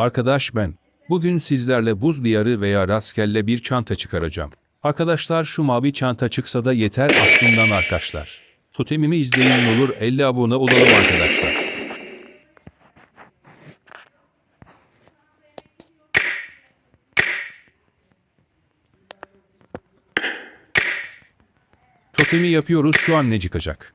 Arkadaş ben. Bugün sizlerle buz diyarı veya rastgele bir çanta çıkaracağım. Arkadaşlar şu mavi çanta çıksa da yeter aslından arkadaşlar. Totemimi izleyin olur 50 abone olalım arkadaşlar. Totemi yapıyoruz şu an ne çıkacak?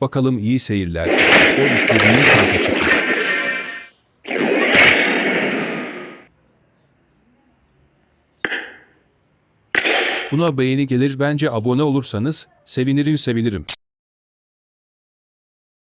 Bakalım iyi seyirler. O istediğin çanta çıkmış. Buna beğeni gelir bence abone olursanız sevinirim sevinirim.